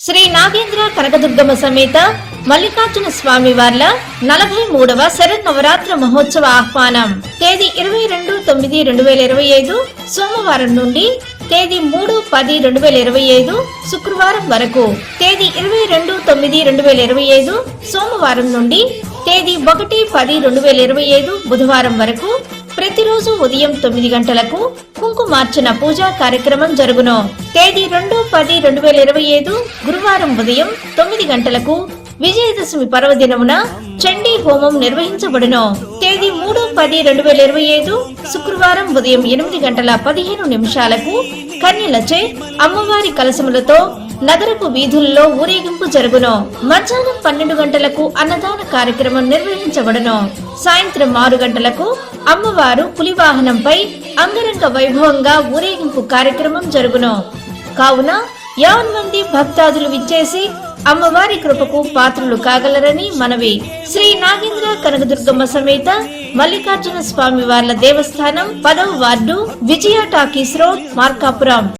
శ్రీ నాగేంద్ర కనకదుర్గమ్మ సమేత మల్లికార్జున స్వామి వార్ల నలభై మూడవ శరన్నవరాత్ర మహోత్సవ ఆహ్వానం. తేదీ ఇరవై రెండు తొమ్మిది రెండు వేల ఇరవై ఐదు సోమవారం నుండి తేదీ మూడు పది రెండు వేల ఇరవై ఐదు శుక్రవారం వరకు. తేదీ ఇరవై రెండు తొమ్మిది రెండు వేల ఇరవై ఐదు సోమవారం నుండి తేదీ ఒకటి పది రెండు వేల ఇరవై ఐదు బుధవారం వరకు. ప్రతిరోజు ఉదయం తొమ్మిది గంటలకు కుంకుమార్చన పూజా కార్యక్రమం జరుగును. తేదీ రెండు పది రెండు వేల ఇరవై ఐదు గురువారం ఉదయం తొమ్మిది గంటలకు విజయదశమి పర్వదినమున చండీ హోమం నిర్వహించబడును. తేదీ మూడు పది రెండు వేల ఇరవై ఐదు శుక్రవారం ఉదయం ఎనిమిది గంటల పదిహేను నిమిషాలకు కన్యలచే అమ్మవారి కలశములతో నగరపు వీధుల్లో ఊరేగింపు జరుగును. మధ్యాహ్నం పన్నెండు గంటలకు అన్నదాన కార్యక్రమం నిర్వహించబడును. సాయంత్రం ఆరు గంటలకు అమ్మవారు పులివాహనంపై అంగరంగ వైభవంగా ఊరేగింపు కార్యక్రమం జరుగును. కావున యావన్ మంది భక్తాదులు విచ్చేసి అమ్మవారి కృపకు పాత్రలు కాగలరని మనవి. శ్రీ నాగేంద్ర కనకదుర్గమ్మ సమేత మల్లికార్జున స్వామి వార్ల దేవస్థానం పదవ ward Vijaya talkies road Markapuram.